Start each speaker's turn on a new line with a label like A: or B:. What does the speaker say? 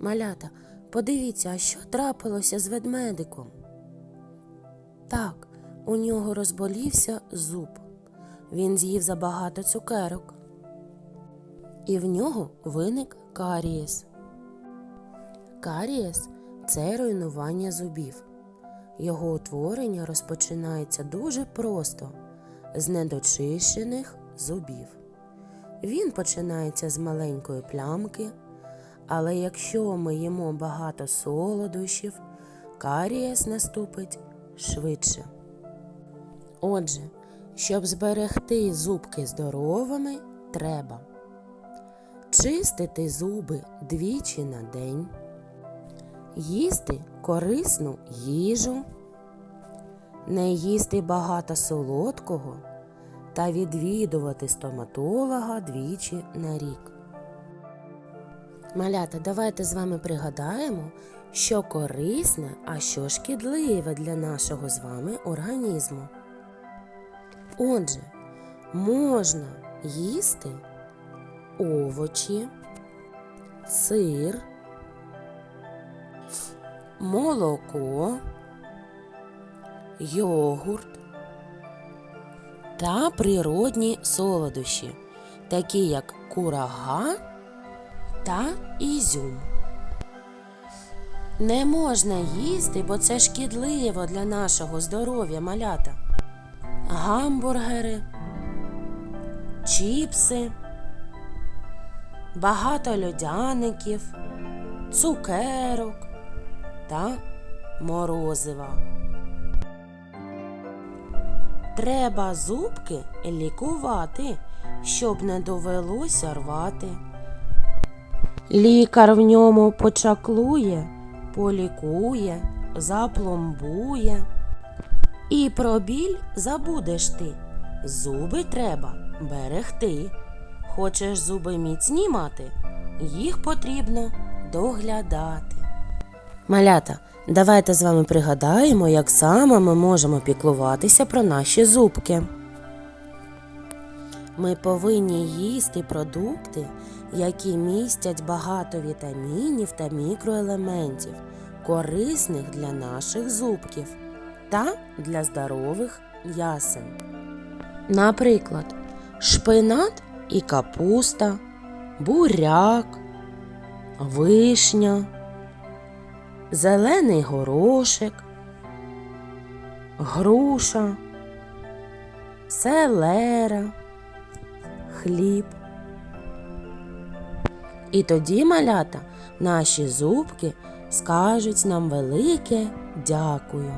A: Малята, подивіться, а що трапилося з ведмедиком? Так, у нього розболівся зуб. Він з'їв забагато цукерок. І в нього виник карієс. Карієс це руйнування зубів. Його утворення розпочинається дуже просто з недочищених зубів. Він починається з маленької плямки, але якщо ми їмо багато солодощів, карієс наступить швидше. Отже, щоб зберегти зубки здоровими, треба чистити зуби двічі на день, їсти корисну їжу, не їсти багато солодкого та відвідувати стоматолога двічі на рік. Малята, давайте з вами пригадаємо, що корисне, а що шкідливе для нашого з вами організму. Отже, можна їсти овочі, сир, молоко, йогурт та природні солодощі, такі як курага та ізюм. Не можна їсти, бо це шкідливо для нашого здоров'я малята. Гамбургери, чіпси, багато льодяників, цукерок та морозива. Треба зубки лікувати, щоб не довелося рвати. Лікар в ньому почаклує, полікує, запломбує. І про біль забудеш ти. Зуби треба берегти. Хочеш зуби міцні мати, їх потрібно доглядати. Малята, давайте з вами пригадаємо, як саме ми можемо піклуватися про наші зубки. Ми повинні їсти продукти, які містять багато вітамінів та мікроелементів, корисних для наших зубків та для здорових ясен. Наприклад, шпинат і капуста, буряк, вишня, зелений горошек, груша, селера, хліб. І тоді, малята, наші зубки скажуть нам велике дякую.